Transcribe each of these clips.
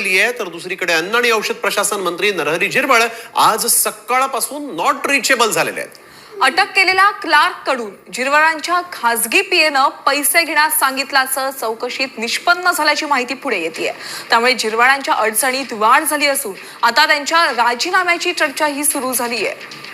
राज्यात आहे तर दुसरीकडे अन्न आणि औषध प्रशासन मंत्री नरहरी झिरवळ आज सकाळपासून नॉट रिचेबल झालेले आहेत. अटक केलेल्या क्लार्ककडून झिरवळांच्या खासगी पीएनं पैसे घेण्यास सांगितल्याचं चौकशीत निष्पन्न झाल्याची माहिती पुढे येते त्यामुळे झिरवळांच्या अडचणीत वाढ झाली असून आता त्यांच्या राजीनाम्याची चर्चाही सुरू झाली आहे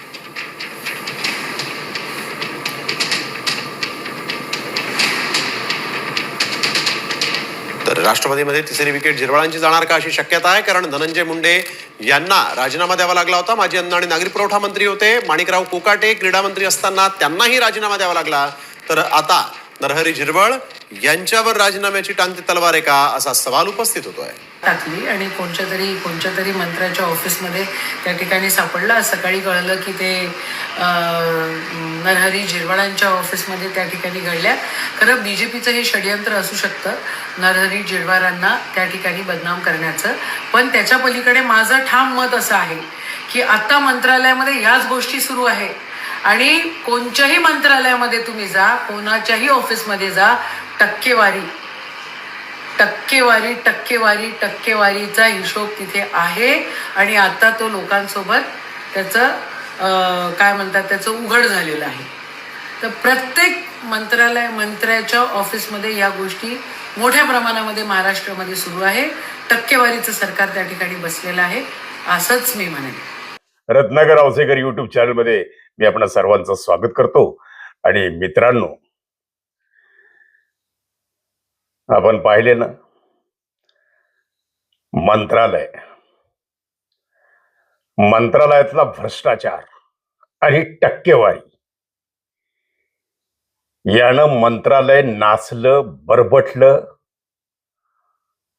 राष्ट्रवादीमध्ये तिसरी विकेट झिरवळांची जाणार का अशी शक्यता आहे? कारण धनंजय मुंडे यांना राजीनामा द्यावा लागला होता. माजी अन्न आणि नागरी पुरवठा मंत्री होते. माणिकराव कोकाटे क्रीडा मंत्री असताना त्यांनाही राजीनामा द्यावा लागला. तर आता नरहरी झिरवळ यांच्यावर राजीनाम्याची टांगती तलवार आहे का असा सवाल उपस्थित होतोय. टाकली आणि कोणत्या तरी कोणत्या तरी मंत्र्याच्या ऑफिसमध्ये त्या ठिकाणी सापडलं. सकाळी कळलं की ते नरहरी झिरवाळांच्या ऑफिसमध्ये त्या ठिकाणी घडल्या. खरं बी जे पीचं हे षडयंत्र असू शकतं. नरहरी झिरवाळांना त्या ठिकाणी बदनाम करण्याचं. पण त्याच्या पलीकडे माझं ठाम मत असं आहे की आत्ता मंत्रालयामध्ये याच गोष्टी सुरू आहे. आणि कोणत्याही मंत्रालयामध्ये तुम्ही जा कोणाच्याही ऑफिसमध्ये जा टक्केवारी टक्केवारी टक्केवारी टक्केवारीचा हिशोब तिथे आहे. आणि आता तो लोकांसोबत त्याचं काय म्हणतात त्याचं उघड झालेलं आहे. तर प्रत्येक मंत्रालय मंत्र्याच्या ऑफिसमध्ये या गोष्टी मोठ्या प्रमाणामध्ये महाराष्ट्रामध्ये सुरू आहे. टक्केवारीचं सरकार त्या ठिकाणी बसलेलं आहे. असंच मी म्हणेन. रत्नाकर औसेकर युट्यूब चॅनलमध्ये मी आपण सर्वांचं स्वागत करतो. आणि मित्रांनो आपण पाहिले ना मंत्रालय. मंत्रालयातला भ्रष्टाचार आणि टक्केवारी. यानं मंत्रालय नाचलं बरबटलं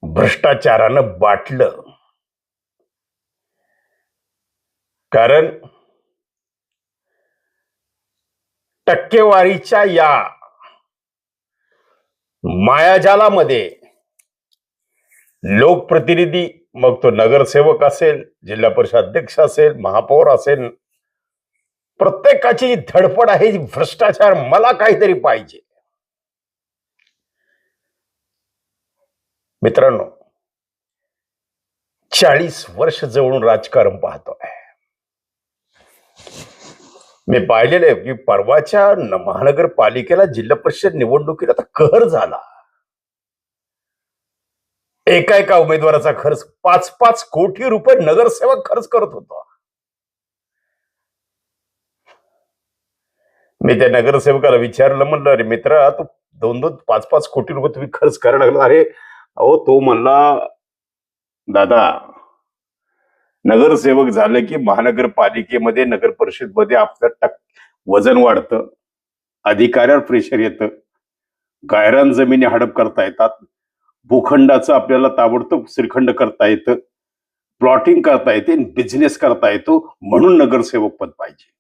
भ्रष्टाचारानं बाटलं. कारण टक्केवारीच्या या मायाजालामध्ये लोकप्रतिनिधी मग तो नगरसेवक असेल जिल्हा परिषद अध्यक्ष असेल महापौर असेल प्रत्येकाची धडपड आहे भ्रष्टाचार मला काहीतरी पाहिजे. मित्रांनो चाळीस वर्ष जवळून राजकारण पाहतोय. मी पाहिलेलं आहे की परवाच्या महानगरपालिकेला जिल्हा परिषद निवडणुकीला आता कहर झाला. एका एका उमेदवाराचा खर्च पाच पाच कोटी रुपये नगरसेवक खर्च करत होता. मी त्या नगरसेवकाला विचारलं म्हणलं अरे मित्रा तू दोन दोन पाच पाच कोटी रुपये तुम्ही खर्च करायला लागला. अरे अहो तो म्हणला दादा नगरसेवक झालं की महानगरपालिकेमध्ये नगर परिषदमध्ये आपलं टक वजन वाढतं. अधिकाऱ्यावर प्रेशर येतं. गायरान जमिनी हडप करता येतात. भूखंडाचं आपल्याला ताबडतोब श्रीखंड करता येतं. प्लॉटिंग करता येते बिझनेस करता येतो म्हणून नगरसेवक पद पाहिजे.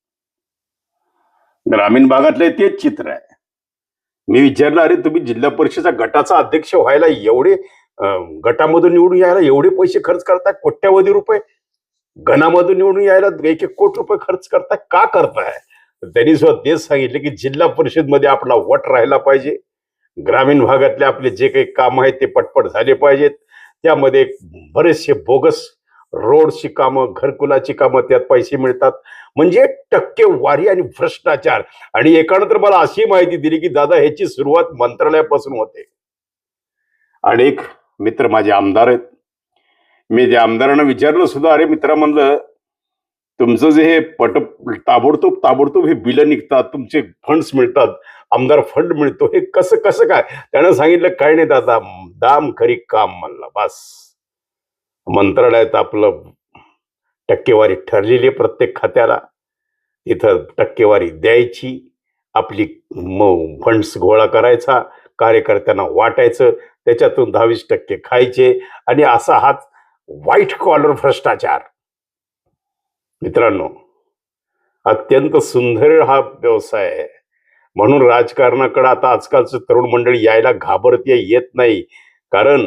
ग्रामीण भागातलं तेच चित्र आहे. मी विचारलं अरे तुम्ही जिल्हा परिषदच्या गटाचा अध्यक्ष व्हायला एवढे गटामधून निवडून यायला एवढे पैसे खर्च करताय? कोट्यावधी रुपये घनामधून निवडून यायला एक एक कोटी रुपये खर्च करताय का करताय? त्यांनी सुद्धा तेच सांगितले की जिल्हा परिषदमध्ये आपला वट राहिला पाहिजे. ग्रामीण भागातले आपले जे काही काम आहेत ते पटपट झाले पाहिजेत. त्यामध्ये बरेचसे बोगस रोडची कामं घरकुलाची कामं त्यात पैसे मिळतात. म्हणजे टक्केवारी आणि भ्रष्टाचार. आणि एकानं तर मला अशी माहिती दिली की दादा ह्याची सुरुवात मंत्रालयापासून होते. आणि एक मित्र माझे आमदार आहेत मी त्या आमदारांना विचारलं सुद्धा अरे मित्रा म्हणलं तुमचं जे हे पट ताबडतोब ताबडतोब हे बिलं निघतात तुमचे फंड्स मिळतात आमदार फंड मिळतो हे कसं कसं काय? त्यानं सांगितलं काय नाही दादा दाम खरी काम म्हणला बस. मंत्रालयात आपलं टक्केवारी ठरलेली आहे प्रत्येक खात्याला. इथं टक्केवारी द्यायची आपली फंड्स गोळा करायचा कार्यकर्त्यांना वाटायचं त्याच्यातून दहावीस टक्के खायचे आणि असा हाच व्हाईट कॉलर भ्रष्टाचार. मित्रांनो अत्यंत सुंदर हा व्यवसाय आहे. म्हणून राजकारणाकडे आता आजकालचं तरुण मंडळी यायला घाबरते येत नाही. कारण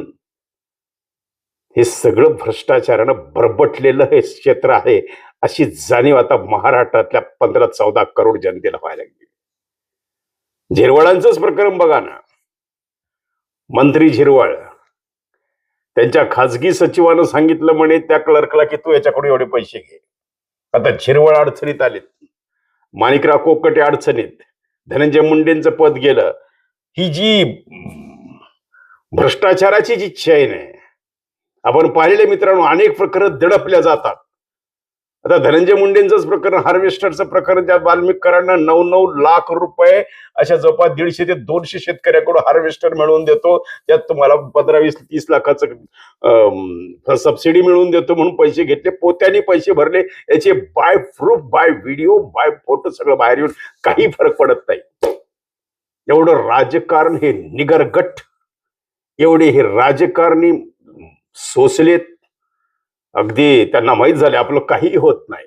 हे सगळं भ्रष्टाचारानं बरबटलेलं हे क्षेत्र आहे. अशी जाणीव आता महाराष्ट्रातल्या पंधरा चौदा करोड जनतेला व्हायला लागली. झिरवळांचंच प्रकरण बघा ना. मंत्री झिरवळ. त्यांच्या खाजगी सचिवानं सांगितलं म्हणे त्या क्लर्कला की तू याच्याकडून एवढे पैसे घे. आता झिरवळ अडचणीत आलेत. माणिकराव कोकटे अडचणीत. धनंजय मुंडेंचं पद गेलं. ही जी भ्रष्टाचाराची जी चैन आहे आपण पाहिलेले मित्रांनो अनेक प्रकरण दडपल्या जातात. आता धनंजय मुंडेंचंच प्रकरण हार्वेस्टरचं प्रकरण त्या वाल्मिकरांना नऊ नऊ लाख रुपये अशा जवळपास दीडशे ते दोनशे शेतकऱ्याकडून हार्वेस्टर मिळवून देतो. त्यात तुम्हाला पंधरा वीस तीस लाखाचं अं, सबसिडी मिळवून देतो म्हणून पैसे घेतले. पोत्याने पैसे भरले. याचे by proof by video by photo सगळं बाहेर येऊन काही फरक पडत नाही. एवढं राजकारण हे निगरगट. एवढे हे राजकारणी सोसलेत. अगदी त्यांना माहीत झाले आपलं काहीही होत नाही.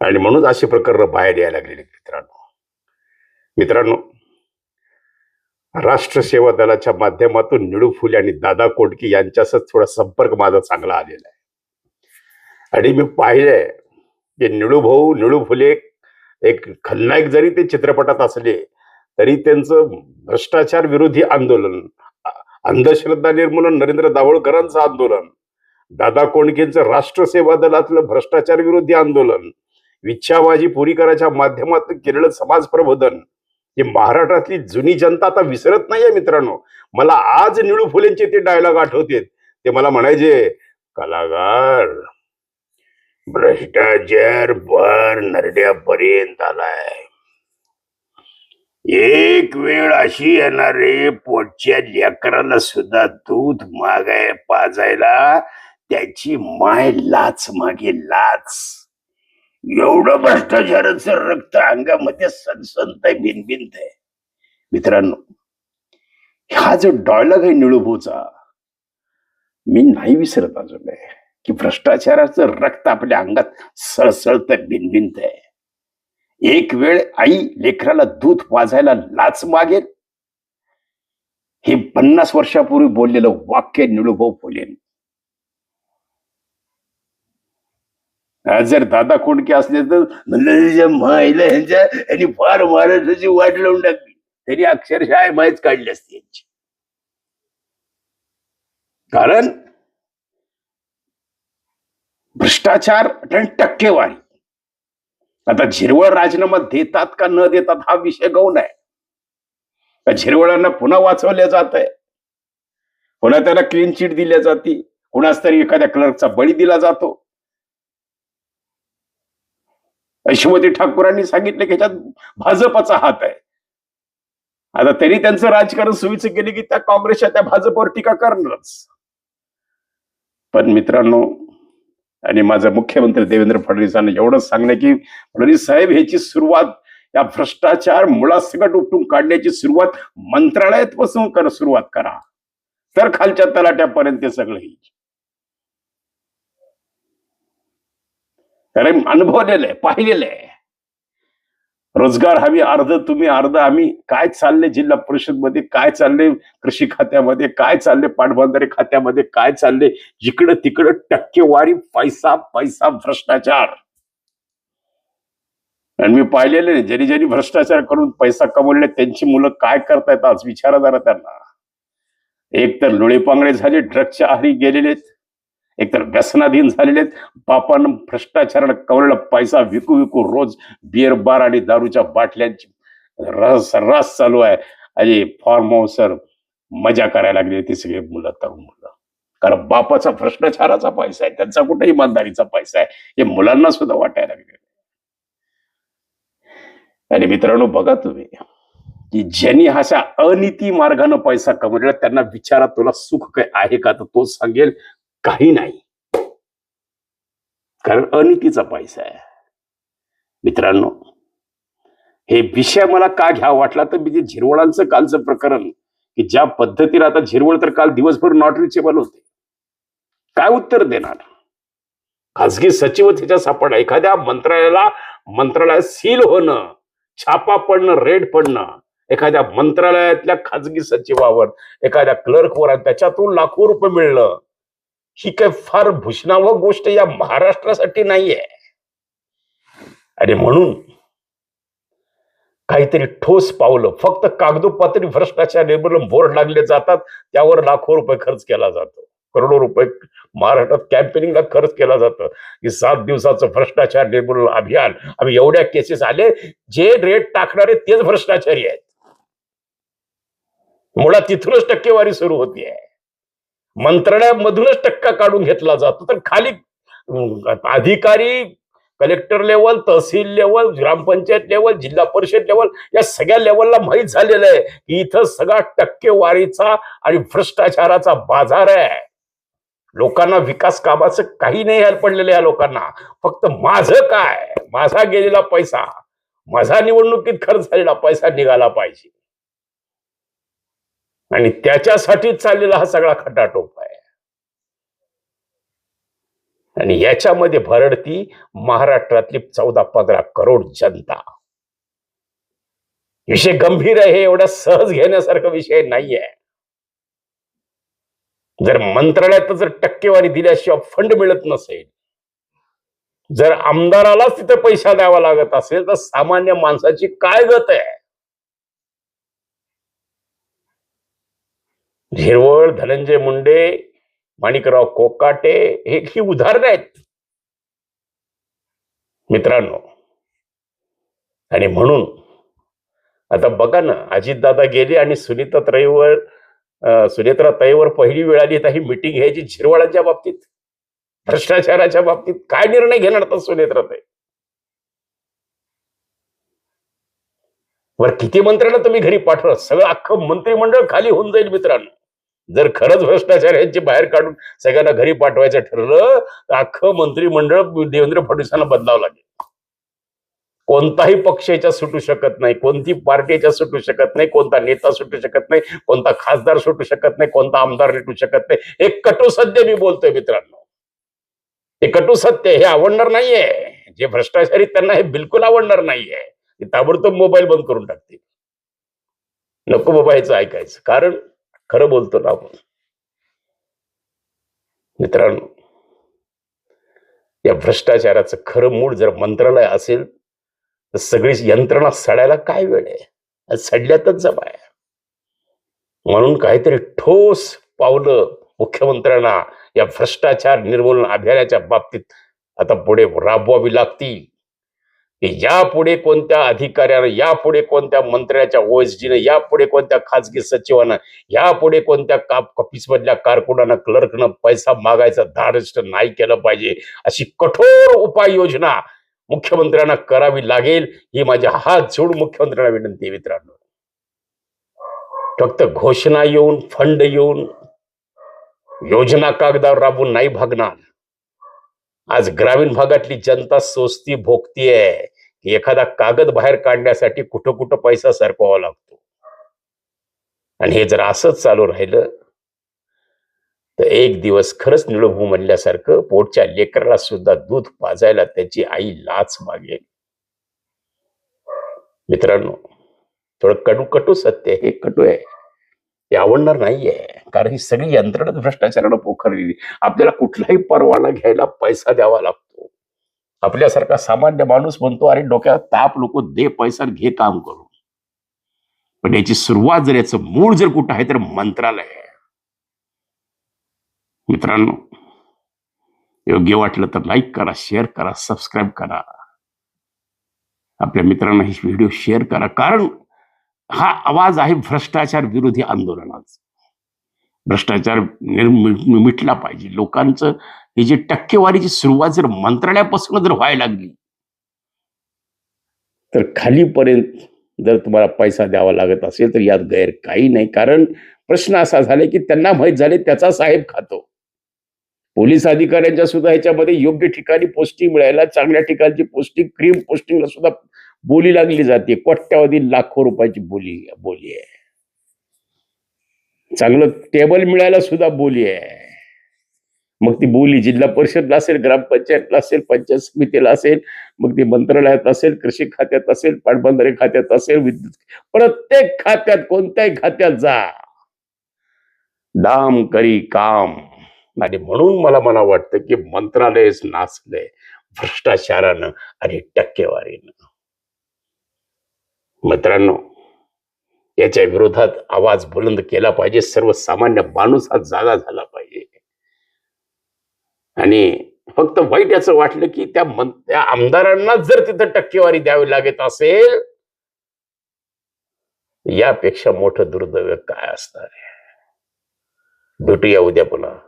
आणि म्हणून अशी प्रकरण बाहेर यायला लागलेली मित्रांनो. मित्रांनो राष्ट्र सेवा दलाच्या माध्यमातून निळू फुले आणि दादा कोटकी यांच्यासह थोडा संपर्क माझा चांगला आलेला आहे. आणि मी पाहिलंय की निळू भाऊ निळू फुले एक खलनायक जरी ते चित्रपटात असले तरी त्यांचं भ्रष्टाचार विरोधी आंदोलन अंधश्रद्धा निर्मूलन नरेंद्र दाभोळकरांचं आंदोलन दादा कोंडकेंचं राष्ट्र सेवा दलातलं भ्रष्टाचार विरोधी आंदोलन विच्छाबाजी पुरी करायच्या माध्यमातून केलेलं समाज प्रबोधन हे महाराष्ट्रातली जुनी जनता आता विसरत नाहीये मित्रांनो. मला आज निळू फुलेंचे ते डायलॉग आठवतेत. ते मला म्हणायचे कलाकार भ्रष्टाचार भर नरड्यापर्यंत आलाय. एक वेळ अशी येणार रे पोटच्या लेकराला सुद्धा दूध मागाय पाजायला. त्याची माय लाच मागे लाच. एवढं भ्रष्टाचाराचं रक्त अंगामध्ये सनसनत आहे भिनभिनत आहे. मित्रांनो हा जो डॉयलॉग आहे निळूभूचा मी नाही विसरत अजून आहे की भ्रष्टाचाराचं रक्त आपल्या अंगात सळसळत भिनभिनत आहे. एक वेळ आई लेकराला दूध वाजायला लाच मागेल. हे पन्नास वर्षापूर्वी बोललेलं वाक्य निळूभाऊ फुलेन जर दादा कोणके असले तर म्हणलं मायला ह्यांच्या यांनी फार महाराष्ट्राची वाट लावून टाकली. तरी अक्षरशः माहीत काढली असते यांची. कारण भ्रष्टाचार आणि टक्केवारी आता झिरवळ राजीनामा देतात का न देतात हा विषय गौण आहे. का झिरवळांना पुन्हा वाचवल्या जात आहे पुन्हा त्याला क्लीन चिट दिल्या जाते. कुणाच तरी एखाद्या क्लर्कचा बळी दिला जातो. यशोमती ठाकूरांनी सांगितलं की ह्याच्यात भाजपचा हात आहे. आता त्यांनी त्यांचं राजकारण सुविचं केले की त्या काँग्रेसच्या त्या भाजपवर टीका करणारच. पण मित्रांनो आणि माझं मुख्यमंत्री देवेंद्र फडणवीसांना एवढंच सांगणं की फडणवीस साहेब ह्याची सुरुवात या भ्रष्टाचार मुळासकट उपटून काढण्याची सुरुवात मंत्रालयात बसून कर सुरुवात करा. तर खालच्या तलाट्यापर्यंत सगळं येईल. कारण अनुभवलेलं आहे पाहिलेलं आहे. रोजगार हवी अर्ध तुम्ही अर्ध आम्ही. काय चालले जिल्हा परिषदमध्ये काय चाललंय कृषी खात्यामध्ये? काय चालले पाटबंधारे खात्यामध्ये? काय चालले जिकडं तिकडं टक्केवारी पैसा पैसा भ्रष्टाचार. आणि मी पाहिलेले ज्यांनी ज्यांनी भ्रष्टाचार करून पैसा कमवले त्यांची मुलं काय करतायत आज? विचारा जरा त्यांना. एक तर लोळेपांगडे झाले ड्रगच्या आहारी गेलेले एक तर व्यसनाधीन झालेले आहेत. बापानं भ्रष्टाचारानं कमवलेला पैसा विकू विकू रोज बिअर बार आणि दारूच्या बाटल्यांची रस रस चालू आहे. आणि फॉर्म हाऊसर मजा करायला लागली ती सगळी मुलं तरुण मुलं. कारण बापाचा भ्रष्टाचाराचा पैसा आहे त्यांचा कुठे इमानदारीचा पैसा आहे. हे मुलांना सुद्धा वाटायला लागले. आणि मित्रांनो बघा तुम्ही की ज्यांनी अशा अनिती मार्गाने पैसा कमवलेला त्यांना विचारा तुला सुख काय आहे का? तर तो सांगेल काही नाही. कारण अनितीचा पैसा आहे. मित्रांनो हे विषय मला का घ्या वाटला तर मी जे झिरवळांचं कालचं प्रकरण की ज्या पद्धतीला आता झिरवळ तर काल दिवसभर नॉट रिचेबल होते काय उत्तर देणार? खासगी सचिव त्याच्या सापडला. एखाद्या मंत्रालयाला मंत्रालयात सील होणं छापा पडणं रेड पडणं एखाद्या मंत्रालयातल्या खाजगी सचिवावर एखाद्या क्लर्कवर त्याच्यातून लाखो रुपये मिळणं ही काय फार भूषणावं गोष्ट या महाराष्ट्रासाठी नाहीये. आणि म्हणून काहीतरी ठोस पावलं फक्त कागदोपात्री भ्रष्टाचार निर्मूलन बोर्ड लागले जातात त्यावर लाखो रुपये खर्च केला जातो. करोडो रुपये महाराष्ट्रात कॅम्पेनिंगला खर्च केला जातो. की सात दिवसाचं भ्रष्टाचार निर्मूलन अभियान आम्ही एवढ्या केसेस आले जे रेट टाकणारे तेच भ्रष्टाचारी आहेत. मुळात तिथूनच टक्केवारी सुरू होतीये. मंत्रालयामधूनच टक्का काढून घेतला जातो. तर खाली अधिकारी कलेक्टर लेवल तहसील लेवल ग्रामपंचायत लेवल जिल्हा परिषद लेवल या सगळ्या लेवलला माहीत झालेलं आहे की इथं सगळा टक्केवारीचा आणि भ्रष्टाचाराचा बाजार आहे. लोकांना विकास कामाचं काही नाही यायला पडलेलं या लोकांना. फक्त माझं काय? माझा गेलेला पैसा. माझा निवडणुकीत खर्च झालेला पैसा निघाला पाहिजे. आणि त्याच्यासाठीच चाललेला हा सगळा खटाटोप आहे. आणि याच्यामध्ये भरडती महाराष्ट्रातली चौदा पंधरा करोड जनता. विषय गंभीर आहे एवढा सहज घेण्यासारखा विषय नाहीये. जर मंत्रालयात जर टक्केवारी दिल्याशिवाय फंड मिळत नसेल जर आमदारालाच तिथे पैसा द्यावा लागत असेल तर सामान्य माणसाची काय गत आहे? झिरवळ धनंजय मुंडे माणिकराव कोकाटे हे ही उदाहरणं आहेत. मित्रांनो आणि म्हणून आता बघा ना अजितदादा गेले आणि सुनीता त्रयवर सुनेत्रा ताईवर पहिली वेळ आली ही मिटिंग घ्यायची झिरवाळांच्या बाबतीत भ्रष्टाचाराच्या बाबतीत काय निर्णय घेणार आता सुनेत्रा ताई? वर किती मंत्र्यांना तुम्ही घरी पाठवा सगळं अख्खं मंत्रिमंडळ खाली होऊन जाईल मित्रांनो. जर खरंच भ्रष्टाचार्यांची बाहेर काढून सगळ्यांना घरी पाठवायचं ठरलं तर अख्खं मंत्रिमंडळ देवेंद्र फडणवीसांना बदलावं लागेल. कोणताही पक्ष याच्यात सुटू शकत नाही कोणती पार्टी याच्यात सुटू शकत नाही कोणता नेता सुटू शकत नाही कोणता खासदार सुटू शकत नाही कोणता आमदार सुटू शकत नाही. हे कटू सत्य मी बोलतोय मित्रांनो. हे कटू सत्य हे आवडणार नाहीये. जे भ्रष्टाचारी त्यांना हे बिलकुल आवडणार नाहीये. ताबडतोब मोबाईल बंद करून टाकतील. नको बाबा याचं ऐकायचं. कारण खरं बोलतो ना आपण. मित्रांनो या भ्रष्टाचाराचं खरं मूळ जर मंत्रालय असेल तर सगळी यंत्रणा सडायला काय वेळ आहे? सडल्यातच जमा आहे. म्हणून काहीतरी ठोस पावलं मुख्यमंत्र्यांना या भ्रष्टाचार निर्मूलन अभियानाच्या बाबतीत आता पुढे राबवावी लागतील. यापुढे कोणत्या अधिकाऱ्यानं यापुढे कोणत्या मंत्र्याच्या ओएसडीनं यापुढे कोणत्या खाजगी सचिवानं यापुढे कोणत्या काप ऑफिसमधल्या कारकुनानं क्लर्कनं पैसा मागायचा धाडष्ट नाही केलं पाहिजे अशी कठोर उपाययोजना मुख्यमंत्र्यांना करावी लागेल ही माझ्या हात जोडून मुख्यमंत्र्यांना विनंती आहे मित्रांनो. फक्त घोषणा येऊन फंड येऊन योजना कागदावर राबून नाही भागणार. आज ग्रामीण भागातली जनता सोसती भोगतीये एखादा कागद बाहेर काढण्यासाठी कुठं कुठं पैसा सरकवावा लागतो. आणि हे जर असंच चालू राहिलं तर एक दिवस खरंच निळभू म्हणल्यासारखं पोटच्या लेकराला सुद्धा दूध पाजायला त्याची आई लाच मागेल. मित्रांनो थोडं कडू कटू सत्य आहे, हे कटू आहे. ते आवडणार नाहीये. कारण ही सगळी यंत्रणाच भ्रष्टाचारानं पोखरलेली. आपल्याला कुठलाही परवाना घ्यायला पैसा द्यावा लागतो. आपल्यासारखा सामान्य माणूस म्हणतो अरे डोक्यात ताप लोक दे पैसा घे काम करू पण याची सुरुवात जर याचं मूळ जर कुठं आहे तर मंत्रालय आहे. मित्रांनो योग्य वाटलं तर लाईक करा शेअर करा सबस्क्राईब करा. आपल्या मित्रांना ही व्हिडिओ शेअर करा. कारण हा आवाज आहे भ्रष्टाचार विरोधी आंदोलनाचा. भ्रष्टाचार निर्मि- मिटला पाहिजे. लोकांचं हे जे टक्केवारीची सुरुवात जर मंत्रालयापासून जर व्हायला लागली तर खालीपर्यंत जर तुम्हाला पैसा द्यावा लागत असेल तर यात गैर काही नाही. कारण प्रश्न असा झाला की त्यांना माहीत झाले त्याचा साहेब खातो. पोलीस अधिकाऱ्यांच्या सुद्धा ह्याच्यामध्ये योग्य ठिकाणी पोस्टिंग मिळायला चांगल्या ठिकाणची पोस्टिंग क्रीम पोस्टिंगला सुद्धा बोली लागली जाते. कोट्यावधी लाखो रुपयाची बोली बोली आहे. चांगलं टेबल मिळायला सुद्धा बोली आहे. मग ती बोली जिल्हा परिषदला असेल ग्रामपंचायतला असेल पंचायत समितीला असेल मग ती मंत्रालयात असेल कृषी खात्यात असेल पाटबंधारे खात्यात असेल विद्युत प्रत्येक खात्यात कोणत्याही खात्यात जा. दाम करी काम. आणि म्हणून मला मला वाटतं की मंत्रालयच नाचलंय भ्रष्टाचारानं आणि टक्केवारीनं. मित्रांनो याच्या विरोधात आवाज बुलंद केला पाहिजे सर्वसामान्य माणूस हा जागा झाला पाहिजे. आणि फक्त वाईट याचं वाटलं की त्या त्या आमदारांना जर तिथं टक्केवारी द्यावी लागत असेल यापेक्षा मोठं दुर्दैव काय असणार आहे? भेटूया उद्या पुन्हा.